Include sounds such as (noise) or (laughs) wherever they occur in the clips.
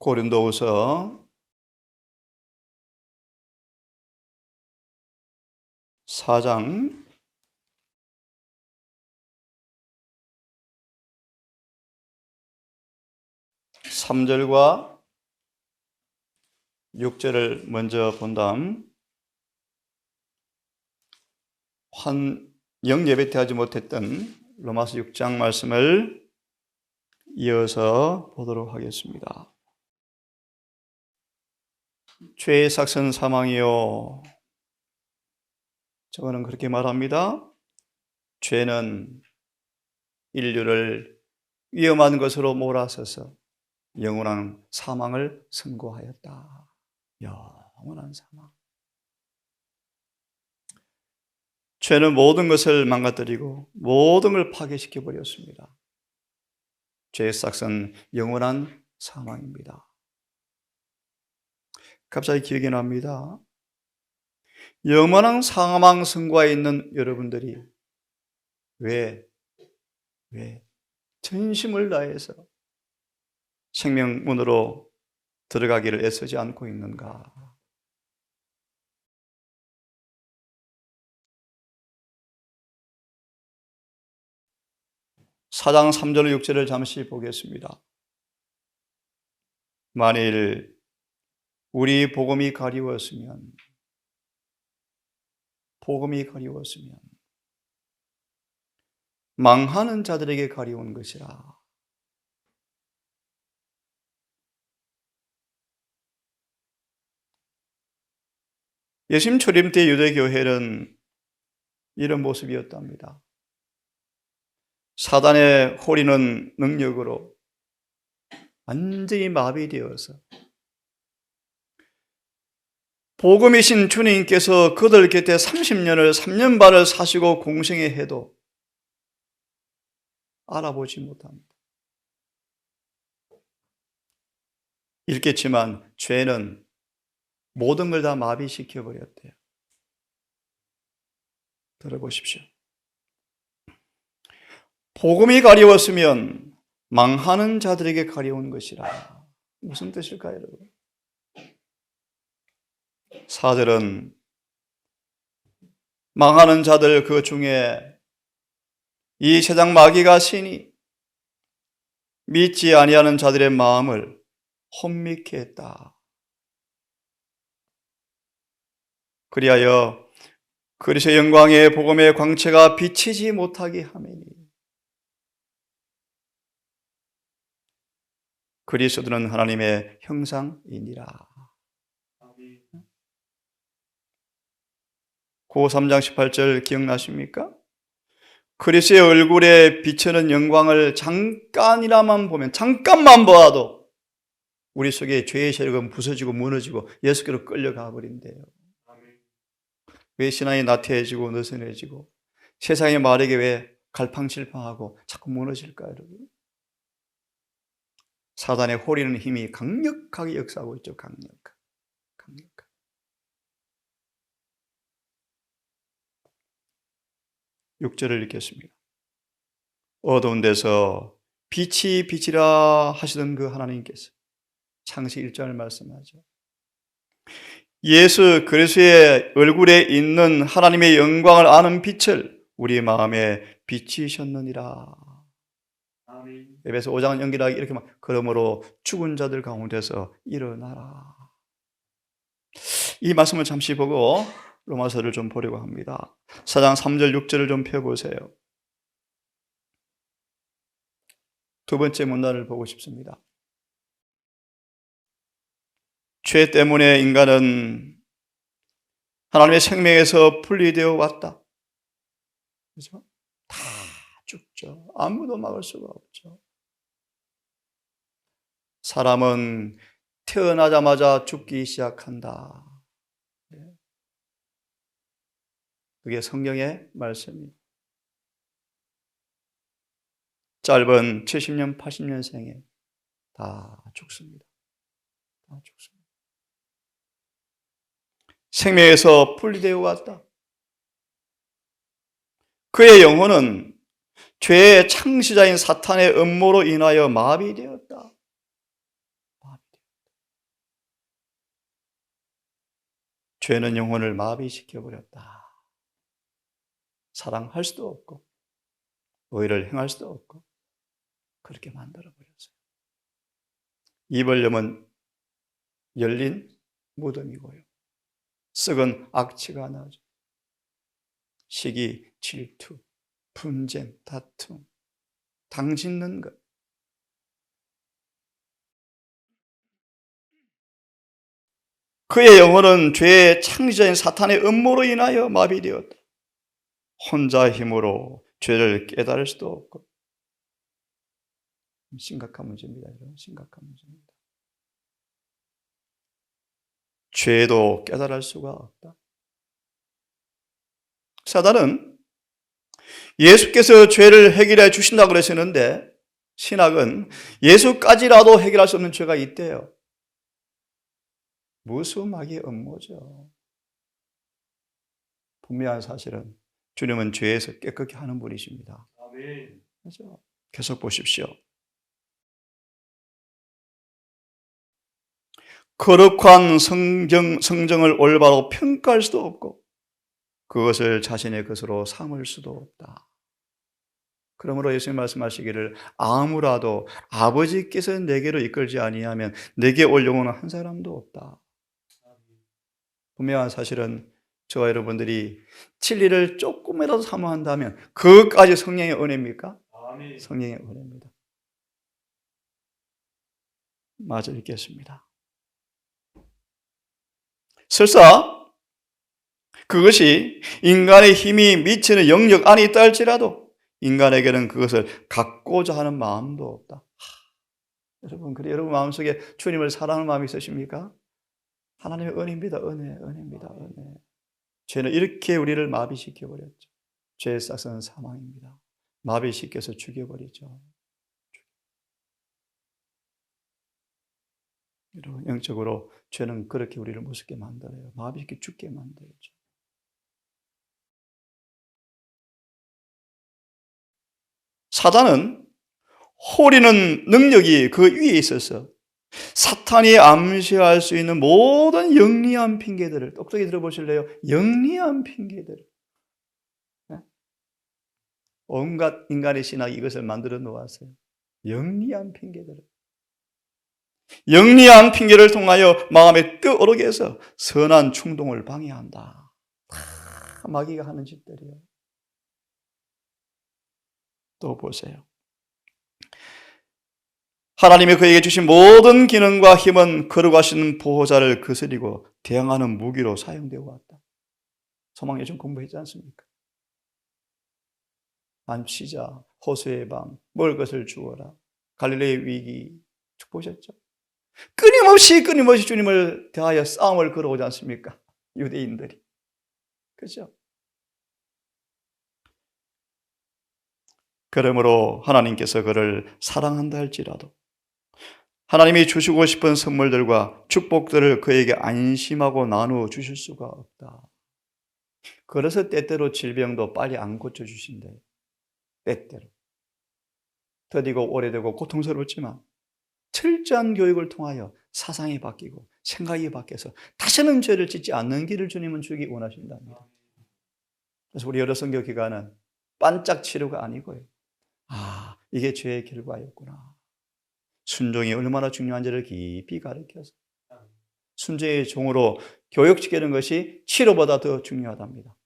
고린도후서 4장 3절과 6절을 먼저 본 다음 환 영예배 때 하지 못했던 로마서 6장 말씀을 이어서 보도록 하겠습니다. 죄의 삭선 사망이요. 저거는 그렇게 말합니다. 죄는 인류를 위험한 것으로 몰아서서 영원한 사망을 선고하였다. 영원한 사망. 죄는 모든 것을 망가뜨리고 모든 걸 파괴시켜 버렸습니다. 죄의 싹은 영원한 사망입니다. 갑자기 기억이 납니다. 영원한 사망 선고에 있는 여러분들이 왜, 왜 전심을 다해서 생명문으로 들어가기를 애쓰지 않고 있는가? 사장 3절 6절을 잠시 보겠습니다. 만일 우리 복음이 가리웠으면 복음이 가리웠으면 망하는 자들에게 가리운 것이라. 예수님 초림 때 유대 교회는 이런 모습이었답니다. 사단의 호리는 능력으로 완전히 마비되어서 복음이신 주님께서 그들 곁에 30년을 3년 반을 사시고 공생에 해도 알아보지 못합니다. 읽겠지만 죄는 모든 걸 다 마비시켜 버렸대요. 들어보십시오. 복음이 가리웠으면 망하는 자들에게 가려운 것이라. 무슨 뜻일까요, 여러분? 사절은 망하는 자들 그 중에 이 세상 마귀가 신이 믿지 아니하는 자들의 마음을 혼미케 했다. 그리하여 그리스의 영광의 복음의 광채가 비치지 못하게 하매니 그리스도는 하나님의 형상이니라. 고 3장 18절 기억나십니까? 그리스의 얼굴에 비치는 영광을 잠깐이나만 보면 잠깐만 보아도 우리 속에 죄의 세력은 부서지고 무너지고 예수께로 끌려가 버린대요. 왜 신앙이 나태해지고 느슨해지고 세상의 말에게 왜 갈팡질팡하고 자꾸 무너질까요, 여러분? 사단의 호리는 힘이 강력하게 역사하고 있죠, 강력. 강력. 6절을 읽겠습니다. 어두운 데서 빛이 빛이라 하시던 그 하나님께서 창세기 1장을 말씀하죠. 예수 그리스도의 얼굴에 있는 하나님의 영광을 아는 빛을 우리 마음에 비치셨느니라. 에베소 5장 연기하기 이렇게 막 그러므로 죽은 자들 가운데서 일어나라. 이 말씀을 잠시 보고 로마서를 좀 보려고 합니다. 4장 3절 6절을 좀 펴보세요. 두 번째 문단을 보고 싶습니다. 죄 때문에 인간은 하나님의 생명에서 분리되어 왔다. 그죠? 다 죽죠. 아무도 막을 수가 없죠. 사람은 태어나자마자 죽기 시작한다. 그게 성경의 말씀이에요. 짧은 70년, 80년 생에 다 죽습니다. 다 죽습니다. 생명에서 분리되어 왔다. 그의 영혼은 죄의 창시자인 사탄의 음모로 인하여 마비되었다. 죄는 영혼을 마비시켜 버렸다. 사랑할 수도 없고 의를 행할 수도 없고 그렇게 만들어 버렸어요. 이벌렘은 열린 무덤이고요. 썩은 악취가 나죠. 시기, 질투, 분쟁, 다툼, 당짓는 것. 그의 영혼은 죄의 창조자인 사탄의 음모로 인하여 마비되었다. 혼자 힘으로 죄를 깨달을 수도 없고 심각한 문제입니다. 여러분. 심각한 문제입니다. 죄도 깨달을 수가 없다. 사단은 예수께서 죄를 해결해 주신다고 그러시는데 신학은 예수까지라도 해결할 수 없는 죄가 있대요. 무수막이 음모죠. 분명한 사실은 주님은 죄에서 깨끗게 하는 분이십니다. 아멘. 그렇죠? 계속 보십시오. 거룩한 성경, 성정을 올바로 평가할 수도 없고 그것을 자신의 것으로 삼을 수도 없다. 그러므로 예수님 말씀하시기를 아무라도 아버지께서 내게로 이끌지 아니하면 내게 올 영혼은 한 사람도 없다. 분명한 사실은 저와 여러분들이 진리를 조금이라도 사모한다면 그것까지 성령의 은혜입니까? 아멘. 성령의 은혜입니다. 마저 읽겠습니다. 설사 그것이 인간의 힘이 미치는 영역 안에 있다 할지라도 인간에게는 그것을 갖고자 하는 마음도 없다. 하, 여러분, 그래 여러분 마음속에 주님을 사랑하는 마음이 있으십니까? 하나님의 은혜입니다. 은혜, 은혜입니다. 은혜. 죄는 이렇게 우리를 마비시켜 버렸죠. 죄의 싹은 사망입니다. 마비시켜서 죽여버리죠. 여러분, 영적으로 죄는 그렇게 우리를 무섭게 만들어요. 마비시켜 죽게 만들죠. 사단은 호리는 능력이 그 위에 있어서 사탄이 암시할 수 있는 모든 영리한 핑계들을 똑똑히 들어보실래요? 영리한 핑계들을 네? 온갖 인간의 신학이 이것을 만들어 놓았어요. 영리한 핑계들을 영리한 핑계를 통하여 마음에 뜨오르게 해서 선한 충동을 방해한다. 다 마귀가 하는 짓들이에요. 또 보세요. 하나님이 그에게 주신 모든 기능과 힘은 거룩하신 보호자를 거스리고 대항하는 무기로 사용되어 왔다. 소망 예전 공부했지 않습니까? 안시자, 호수의 밤, 먹을 것을 주어라, 갈릴레의 위기 쭉 보셨죠? 끊임없이 끊임없이 주님을 대하여 싸움을 걸어오지 않습니까? 유대인들이. 그죠? 그러므로 하나님께서 그를 사랑한다 할지라도 하나님이 주시고 싶은 선물들과 축복들을 그에게 안심하고 나누어 주실 수가 없다. 그래서 때때로 질병도 빨리 안 고쳐주신대. 때때로. 더디고 오래되고 고통스럽지만 철저한 교육을 통하여 사상이 바뀌고 생각이 바뀌어서 다시는 죄를 짓지 않는 길을 주님은 주기 원하신답니다. 그래서 우리 여러 선교 기간은 반짝 치료가 아니고요. 아, 이게 죄의 결과였구나. 순종이 얼마나 중요한지를 깊이 가르쳐서 순종의 종으로 교육시키는 것이 치료보다 더 중요하답니다.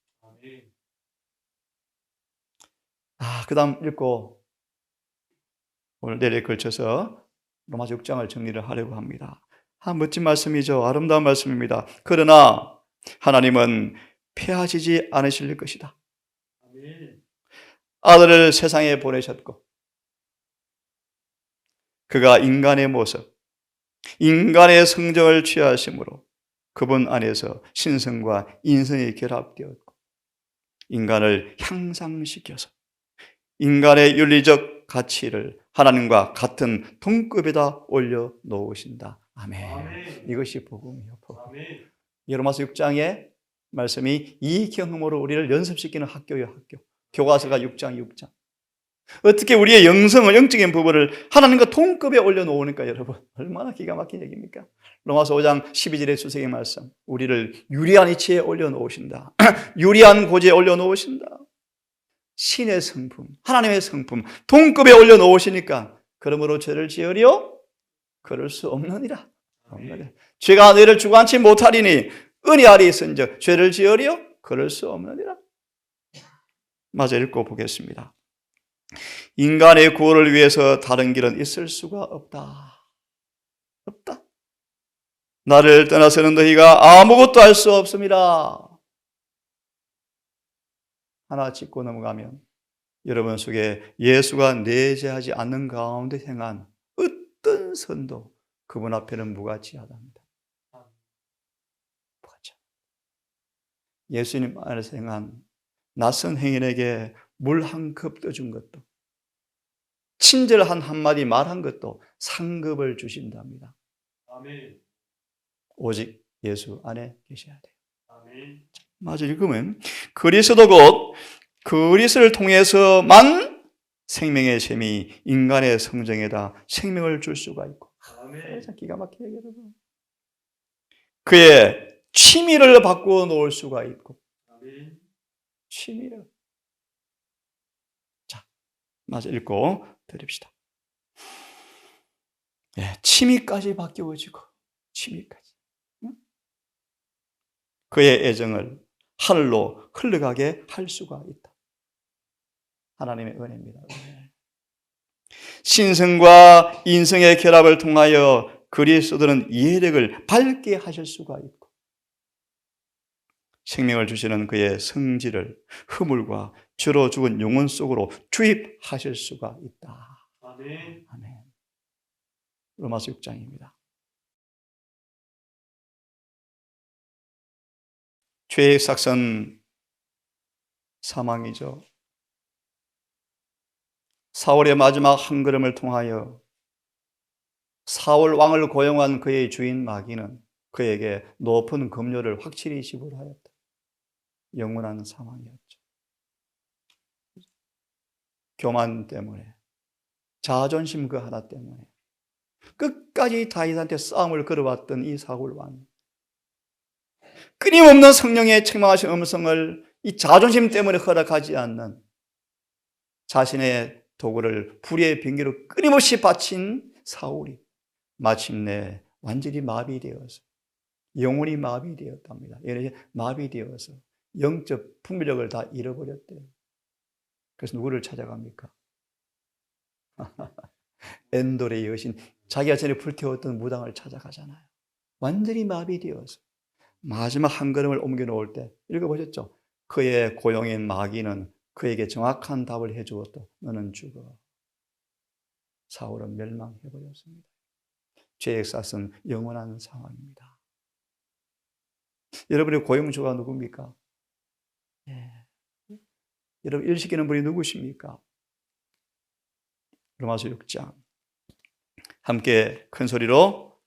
아, 그 다음 읽고 오늘 내일에 걸쳐서 로마서 6장을 정리를 하려고 합니다. 아, 멋진 말씀이죠. 아름다운 말씀입니다. 그러나 하나님은 폐하지지 않으실 것이다. 아들을 세상에 보내셨고 그가 인간의 모습, 인간의 성정을 취하심으로 그분 안에서 신성과 인성이 결합되었고 인간을 향상시켜서 인간의 윤리적 가치를 하나님과 같은 동급에다 올려 놓으신다. 아멘. 아멘. 이것이 복음이요. 복음. 아멘. 예로마서 6장의 말씀이 이 경험으로 우리를 연습시키는 학교요 학교. 교과서가 6장 6장. 어떻게 우리의 영성을, 영적인 부분을 하나님과 동급에 올려놓으니까 여러분. 얼마나 기가 막힌 얘기입니까? 로마서 5장 12절의 수세기 말씀. 우리를 유리한 이치에 올려놓으신다. (clears throat) 유리한 고지에 올려놓으신다. 신의 성품, 하나님의 성품, 동급에 올려놓으시니까 그러므로 죄를 지으려? 그럴 수 없느니라. 없느니라. 죄가 너희를 주관치 못하리니 은혜 아래 있은즉 죄를 지으려? 그럴 수 없느니라. 마저 읽고 보겠습니다. 인간의 구원을 위해서 다른 길은 있을 수가 없다. 없다. 나를 떠나서는 너희가 아무것도 할 수 없습니다. 하나 짚고 넘어가면 여러분 속에 예수가 내재하지 않는 가운데 행한 어떤 선도 그분 앞에는 무가치하답니다. 무가치. 예수님 안에서 행한 낯선 행인에게 물 한 컵 떠준 것도 친절한 한마디 말한 것도 상급을 주신답니다. 아멘. 오직 예수 안에 계셔야 돼요. 아멘. 맞아 읽으면 그리스도 곧 그리스를 통해서만 생명의 셈이 인간의 성정에다 생명을 줄 수가 있고 아멘. 참 기가 막히게 여러분 그의 취미를 바꾸어 놓을 수가 있고 아멘. 취미를 자 맞아 읽고 드립시다 예, 취미까지 바뀌어지고 취미까지 응? 그의 애정을 하늘로 흘러가게 할 수가 있다 하나님의 은혜입니다 은혜. 신성과 인성의 결합을 통하여 그리스도는 이해력을 밝게 하실 수가 있고 생명을 주시는 그의 성질을 허물과 죄로 죽은 영혼 속으로 주입하실 수가 있다. 아멘. 아멘. 로마서 6장입니다. 죄의 삭선 사망이죠. 사울의 마지막 한 걸음을 통하여 사울 왕을 고용한 그의 주인 마귀는 그에게 높은 급료를 확실히 지불하였다. 영원한 사망이었죠. 교만 때문에, 자존심 그 하나 때문에 끝까지 다윗한테 싸움을 걸어왔던 이 사울 왕. 끊임없는 성령의 책망하신 음성을 이 자존심 때문에 허락하지 않는 자신의 도구를 불의 병기로 끊임없이 바친 사울이 마침내 완전히 마비되어서 영혼이 마비되었답니다. 마비되어서 영적 분별력을 다 잃어버렸대요. 그래서 누구를 찾아갑니까? (laughs) 엔돌의 여신, 자기가 전에 불태웠던 무당을 찾아가잖아요. 완전히 마비되어서 마지막 한 걸음을 옮겨 놓을 때 읽어보셨죠? 그의 고용인 마귀는 그에게 정확한 답을 해 주었다. 너는 죽어. 사울은 멸망해버렸습니다. 죄의 쌌은 영원한 상황입니다. 여러분의 고용주가 누굽니까? 예. 여러분 일 시키는 분이 누구십니까? 로마서 6장 함께 큰 소리로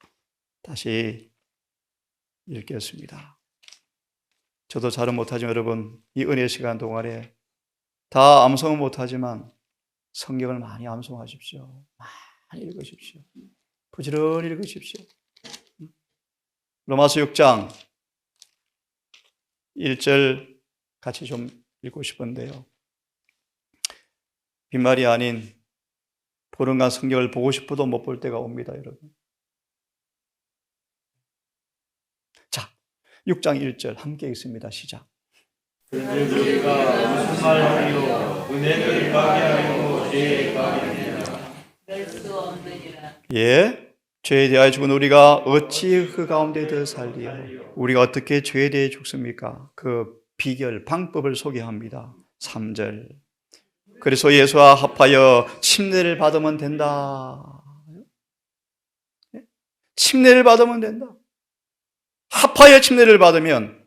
다시 읽겠습니다. 저도 잘은 못하지만 여러분 이 은혜 시간 동안에 다 암송은 못하지만 성경을 많이 암송하십시오. 많이 읽으십시오. 부지런히 읽으십시오. 로마서 6장 1절 같이 좀 읽고 싶은데요. 빈말이 아닌 보름간 성경을 보고 싶어도 못 볼 때가 옵니다, 여러분. 자, 6장 1절 함께 읽습니다. 시작. 예, 죄에 대하여 죽은 우리가 어찌 그 가운데 더 살리요? 우리가 어떻게 죄에 대해 죽습니까? 그 비결, 방법을 소개합니다. 3절. 그래서 예수와 합하여 침례를 받으면 된다. 예? 침례를 받으면 된다. 합하여 침례를 받으면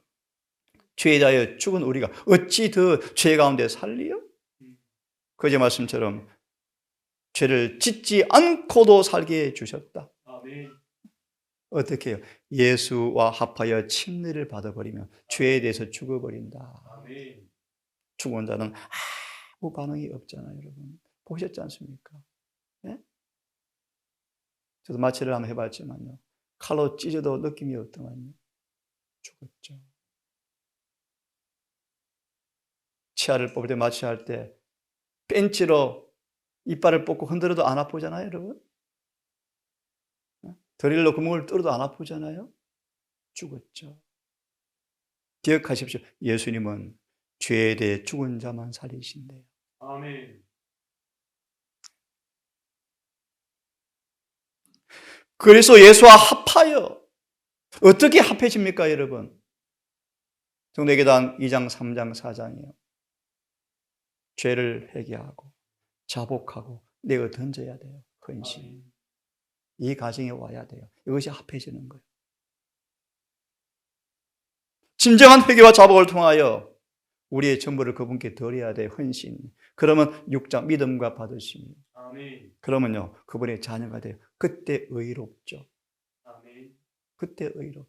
대하여 죽은 우리가 어찌 더 죄 가운데 살리요? 그제 말씀처럼 죄를 짓지 않고도 살게 해주셨다. 아멘. 어떻게 해요? 예수와 합하여 침례를 받아버리면 죄에 대해서 죽어버린다. 아멘. 죽은 자는 아무 반응이 없잖아요, 여러분. 보셨지 않습니까? 예? 저도 마취를 한번 해봤지만요. 칼로 찢어도 느낌이 없더만요. 죽었죠. 치아를 뽑을 때 마취할 때 벤치로 이빨을 뽑고 흔들어도 안 아프잖아요, 여러분. 드릴로 구멍을 뚫어도 안 아프잖아요. 죽었죠. 기억하십시오. 예수님은 죄에 대해 죽은 자만 살리신대요. 아멘. 그래서 예수와 합하여 어떻게 합해집니까, 여러분? 성례계단 2장, 3장, 4장이요. 죄를 회개하고 자복하고 내어 던져야 돼요. 헌신. 아멘. 이 가정에 와야 돼요. 이것이 합해지는 거예요. 진정한 회개와 자복을 통하여 우리의 전부를 그분께 드려야 돼 헌신. 그러면 육자 믿음과 받으심이. 아멘. 그러면요 그분의 자녀가 돼요. 그때 의롭죠. 아멘. 그때 의롭죠.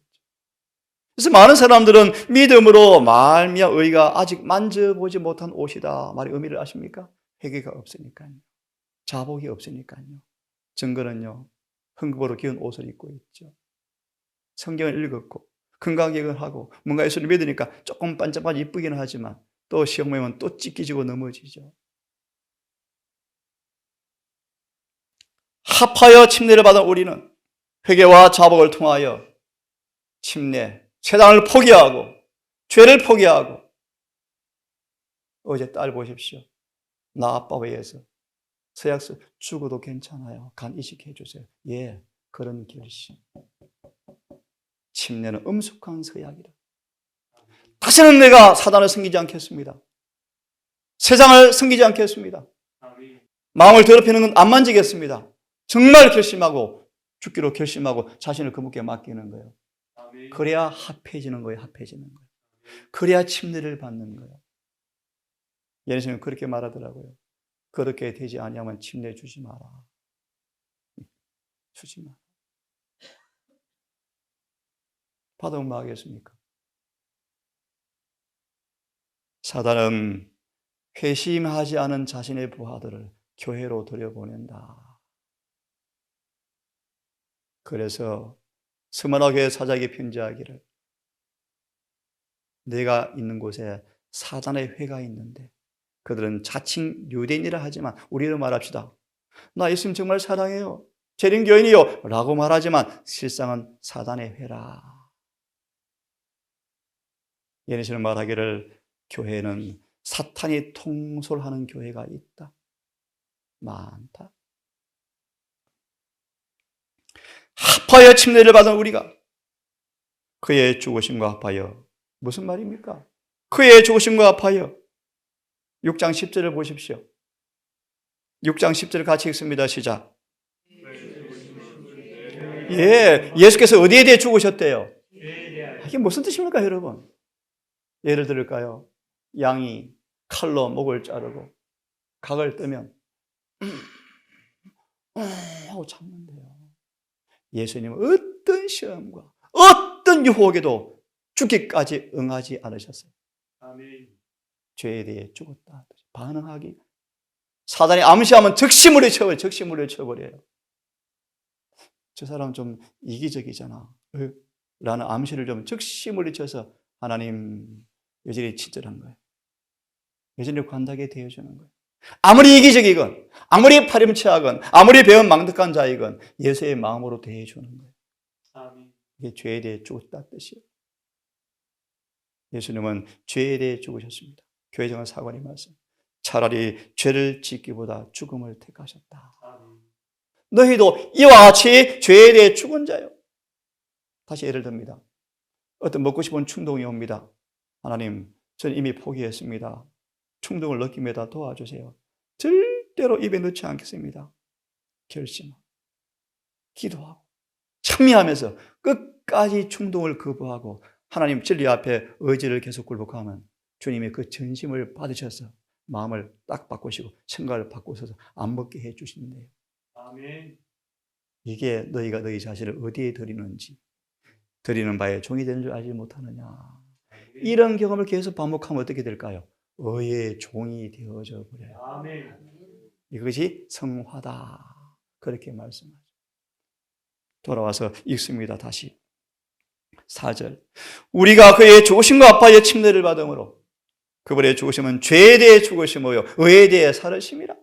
그래서 많은 사람들은 믿음으로 말미암 의가 아직 만져보지 못한 옷이다. 말의 의미를 아십니까? 회개가 없으니까요. 자복이 없으니까요. 증거는요. 흥급으로 기운 옷을 입고 있죠. 성경을 읽었고 건강기획을 하고 뭔가 예수를 믿으니까 조금 반짝반짝 이쁘기는 하지만 또 시험 모이면 또 찢기지고 넘어지죠. 합하여 침례를 받은 우리는 회개와 자복을 통하여 침례, 세상을 포기하고 죄를 포기하고 어제 딸 보십시오. 나 아빠 위해서 서약서 죽어도 괜찮아요. 간 이식해 주세요. 예, 그런 결심. 침례는 엄숙한 서약이다. 다시는 내가 사단을 섬기지 않겠습니다. 세상을 섬기지 않겠습니다. 마음을 더럽히는 건 안 만지겠습니다. 정말 결심하고 죽기로 결심하고 자신을 그분께 맡기는 거예요. 그래야 합해지는 거예요. 합해지는 거예요. 그래야 침례를 받는 거예요. 예수님은 그렇게 말하더라고요. 그렇게 되지 아니하면 침례 주지 마라. 주지 마라. 받으면 뭐 하겠습니까? 사단은 회심하지 않은 자신의 부하들을 교회로 들여보낸다. 그래서 스머나교회 사자에게 편지하기를 내가 있는 곳에 사단의 회가 있는데 그들은 자칭 유대인이라 하지만 우리로 말합시다. 나 예수님 정말 사랑해요. 재림교인이요. 라고 말하지만 실상은 사단의 회라. 예수님 말하기를 교회는 사탄이 통솔하는 교회가 있다. 많다. 합하여 침례를 받은 우리가 그의 죽으심과 합하여 무슨 말입니까? 그의 죽으심과 합하여 6장 10절을 보십시오. 6장 10절 같이 읽습니다. 시작. 예, 예수께서 어디에 대해 죽으셨대요? 이게 무슨 뜻입니까, 여러분? 예를 들을까요? 양이 칼로 목을 자르고 각을 뜨면 (clears throat) 하고 참는데요. 예수님은 어떤 시험과 어떤 유혹에도 죽기까지 응하지 않으셨어요. 아멘. 죄에 대해 죽었다. 반응하기. 사단이 암시하면 적시물에 쳐버려요. 적시물에 쳐버려요. 저 사람 좀 이기적이잖아. 어? 라는 암시를 좀 적시물에 쳐서 하나님 여전히 친절한 거예요. 여전히 관다게 되어주는 거예요. 아무리 이기적이건, 아무리 파렴치하건, 아무리 배운 망덕한 자이건 예수의 마음으로 대해주는 거예요. 아멘. 이게 죄에 대해 죽었다 뜻이에요. 예수님은 죄에 대해 죽으셨습니다. 교회정한 사관이 말씀. 차라리 죄를 짓기보다 죽음을 택하셨다. 너희도 이와 같이 죄에 대해 죽은 자요. 다시 예를 듭니다. 어떤 먹고 싶은 충동이 옵니다. 하나님, 저는 이미 포기했습니다. 충동을 느낌에다 도와주세요. 절대로 입에 넣지 않겠습니다. 결심. 기도하고 참여하면서 끝까지 충동을 거부하고 하나님 진리 앞에 의지를 계속 굴복하면 주님의 그 전심을 받으셔서 마음을 딱 바꾸시고 생각을 바꾸셔서 안 먹게 해 주시는데요. 아멘. 이게 너희가 너희 자신을 어디에 드리는지 드리는 바에 종이 되는 줄 알지 못하느냐. 이런 경험을 계속 반복하면 어떻게 될까요? 의의 종이 되어져 버려요. 아멘. 이것이 성화다. 그렇게 말씀하죠. 돌아와서 읽습니다. 다시. 4절. 우리가 그의 죽으심과 아파의 침례를 받음으로 그분의 죽으심은 죄에 대해 죽으심이요 의에 대해 살으심이라.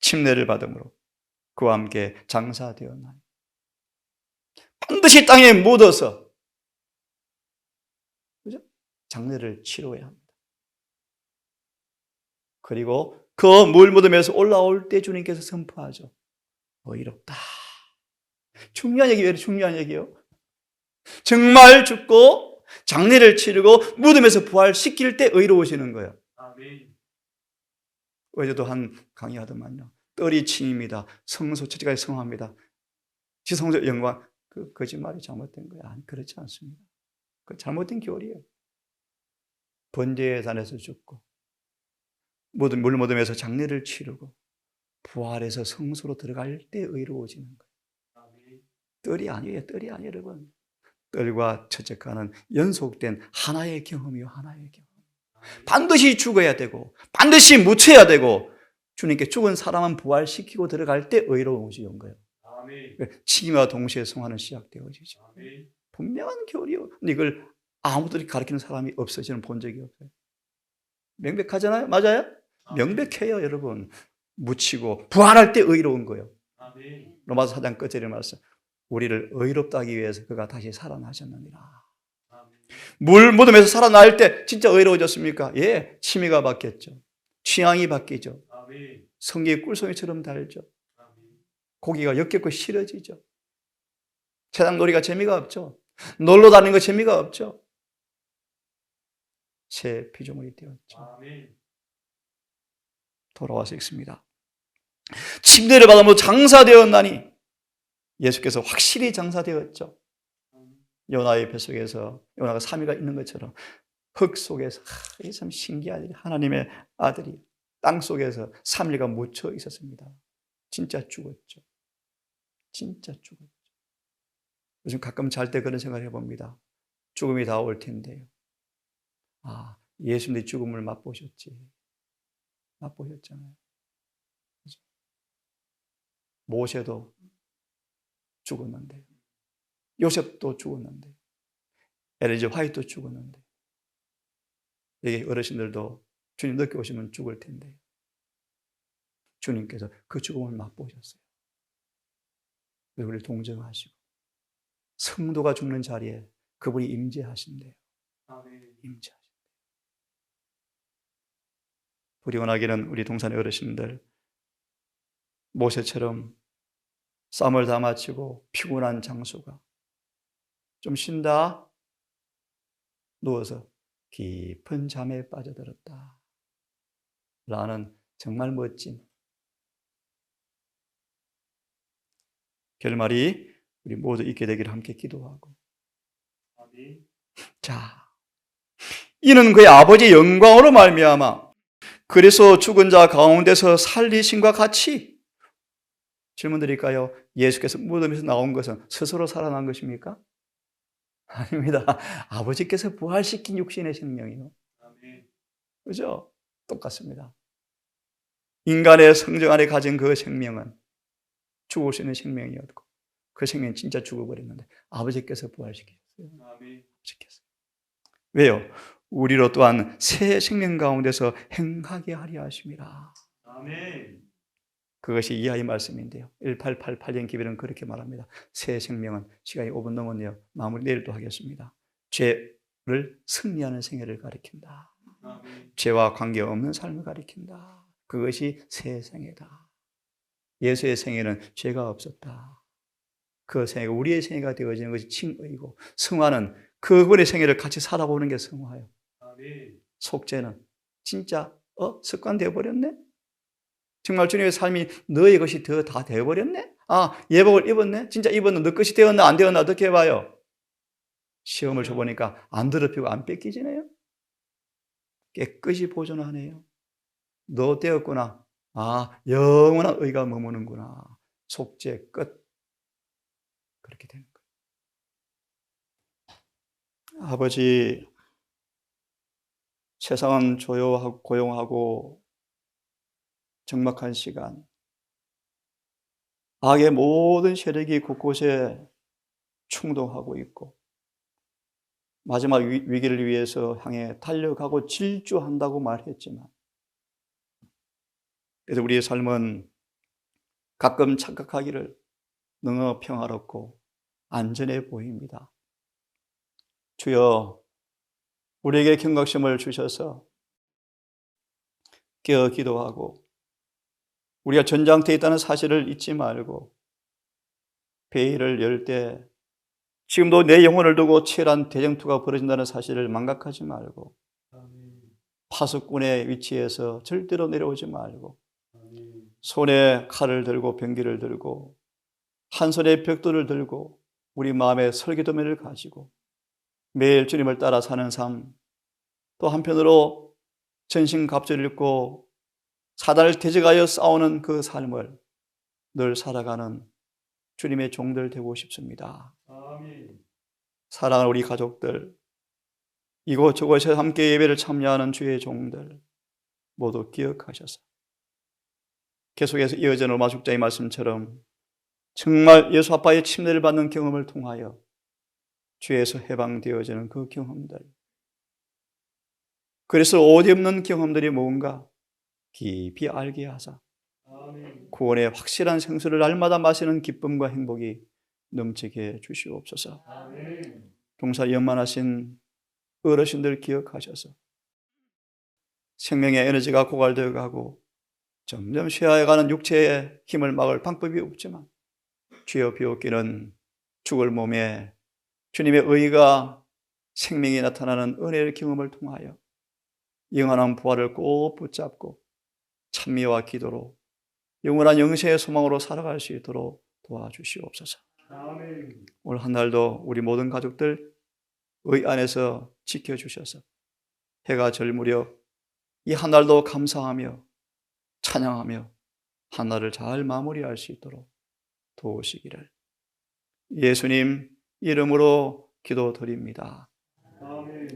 침례를 받음으로 그와 함께 장사되었나니 반드시 땅에 묻어서 그죠? 장례를 치러야 합니다. 그리고 그 물 묻음에서 올라올 때 주님께서 선포하죠. 의롭다. 중요한 얘기예요. 중요한 얘기요. 정말 죽고 장례를 치르고 무덤에서 부활시킬 때 의로우시는 거예요. 어제도 한 강의하더만요. 떨이 친입니다. 성소 처치까지 성화합니다. 지성소 영광 그 거짓말이 잘못된 거야. 아니 그렇지 않습니다. 그 잘못된 교리예요. 번제의 산에서 죽고 무덤 물 무덤에서 장례를 치르고 부활해서 성소로 들어갈 때 의로워지는 거예요. 뜰이 아니에요. 뜰이 아니에요, 여러분. 뜰과 처적과는 연속된 하나의 경험이요, 하나의 경험. 반드시 죽어야 되고, 반드시 묻혀야 되고, 주님께 죽은 사람은 부활시키고 들어갈 때 의로움이 온 거예요. 아멘. 치기와 동시에 성화는 시작되어지죠. 아멘. 분명한 교리요. 근데 이걸 아무도 가르치는 사람이 없어요. 저는 본 적이 없어요. 명백하잖아요? 맞아요? 명백해요, 여러분. 묻히고 부활할 때 의로운 거예요. 아멘. 로마서 4장 끝절의 말씀. 우리를 의롭다 하기 위해서 그가 다시 살아나셨느니라. 물 무덤에서 살아날 때 진짜 의로워졌습니까? 예, 취미가 바뀌었죠. 취향이 바뀌죠. 성경의 꿀송이처럼 달죠. 고기가 역겹고 싫어지죠. 세상 놀이가 재미가 없죠. 놀러 다니는 거 재미가 없죠. 새 피조물이 되었죠. 돌아와서 읽습니다. 침례를 받으므로 장사되었나니 예수께서 확실히 장사되었죠. 요나의 뱃속에서 요나가 3위가 있는 것처럼 흙 속에서 하, 이게 참 신기한 일 하나님의 아들이 땅 속에서 3일간 묻혀 있었습니다. 진짜 죽었죠. 진짜 죽었죠. 요즘 가끔 잘 때 그런 생각을 해봅니다. 죽음이 다 올 텐데요. 아, 예수님이 죽음을 맛보셨지. 맛보셨잖아요. 모세도 죽었는데, 요셉도 죽었는데, 엘리제 화이트도 죽었는데, 여기 어르신들도 주님 늦게 오시면 죽을 텐데, 주님께서 그 죽음을 맛보셨어요. 우리를 동정하시고, 성도가 죽는 자리에 그분이 임재하신대요. 아멘. 임재하신대요. 우리 원하기는 우리 동산의 어르신들 모세처럼 쌈을 다 마치고 피곤한 장수가 좀 쉰다 누워서 깊은 잠에 빠져들었다. 라는 정말 멋진 결말이 우리 모두 있게 되기를 함께 기도하고. (laughs) 자, 이는 그의 아버지의 영광으로 말미암아 그래서 죽은 자 가운데서 살리신과 같이 질문 드릴까요? 예수께서 무덤에서 나온 것은 스스로 살아난 것입니까? (laughs) 아닙니다. 아버지께서 부활시킨 육신의 생명이요. 그죠? 똑같습니다. 인간의 성정 안에 가진 그 생명은 죽을 수 있는 생명이었고 그 생명은 진짜 죽어버렸는데 아버지께서 부활시키셨어요. 지켰어요. 왜요? 우리로 또한 새 생명 가운데서 행하게 하려 하심이라. 아멘. 그것이 이하의 말씀인데요. 1888년 기별은 그렇게 말합니다. 새 생명은 시간이 5분 넘었네요. 마무리 내일 또 하겠습니다. 죄를 승리하는 생애를 가리킨다. 죄와 관계없는 삶을 가리킨다. 그것이 새 생애다. 예수의 생애는 죄가 없었다. 그 생애가 우리의 생애가 되어지는 것이 칭의고 성화는 그분의 생애를 같이 살아보는 게 성화예요. 아멘. 속죄는 진짜 어 습관되어 버렸네. 정말 주님의 삶이 너의 것이 더 다 되어 버렸네. 아 예복을 입었네. 진짜 입었는데 너 것이 되었나 안 되었나 어떻게 해봐요. 시험을 줘보니까 안 더럽히고 안 뺏기지네요. 깨끗이 보존하네요. 너 되었구나. 아 영원한 의가 머무는구나. 속죄 끝. 그렇게 되는 거예요. 아버지 세상은 조용하고 고용하고 적막한 시간, 악의 모든 세력이 곳곳에 충동하고 있고, 마지막 위- 위기를 위해서 향해 달려가고 질주한다고 말했지만, 그래서 우리의 삶은 가끔 착각하기를 너무 평화롭고 안전해 보입니다. 주여, 우리에게 경각심을 주셔서 깨어 기도하고 우리가 전장터에 있다는 사실을 잊지 말고 베일을 열 때 지금도 내 영혼을 두고 치열한 대쟁투가 벌어진다는 사실을 망각하지 말고 파수꾼의 위치에서 절대로 내려오지 말고 손에 칼을 들고 병기를 들고 한 손에 벽돌을 들고 우리 마음에 설계도면을 가지고 매일 주님을 따라 사는 삶, 또 한편으로 전신갑주를 입고 사단을 대적하여 싸우는 그 삶을 늘 살아가는 주님의 종들 되고 싶습니다. 아멘. 사랑하는 우리 가족들, 이곳저곳에 함께 예배를 참여하는 주의 종들 모두 기억하셔서 계속해서 이어지는 마숙자의 말씀처럼 정말 예수 아빠의 침례를 받는 경험을 통하여 죄에서 해방되어지는 그 경험들 그래서 어디 없는 경험들이 뭔가 깊이 알게 하사. 구원의 확실한 생수를 날마다 마시는 기쁨과 행복이 넘치게 주시옵소서. 동사 연만하신 어르신들 기억하셔서 생명의 에너지가 고갈되어 가고 점점 쇠하여가는 육체의 힘을 막을 방법이 없지만 주여 비옵기는 죽을 몸에 주님의 의가 생명이 나타나는 은혜의 경험을 통하여 영원한 부활을 꼭 붙잡고 찬미와 기도로 영원한 영생의 소망으로 살아갈 수 있도록 도와주시옵소서. 아멘. 오늘 한 날도 우리 모든 가족들 의 안에서 지켜주셔서 해가 절 무렵 이 한 날도 감사하며 찬양하며 한 날을 잘 마무리할 수 있도록 도우시기를 예수님 이름으로 기도드립니다. 아멘.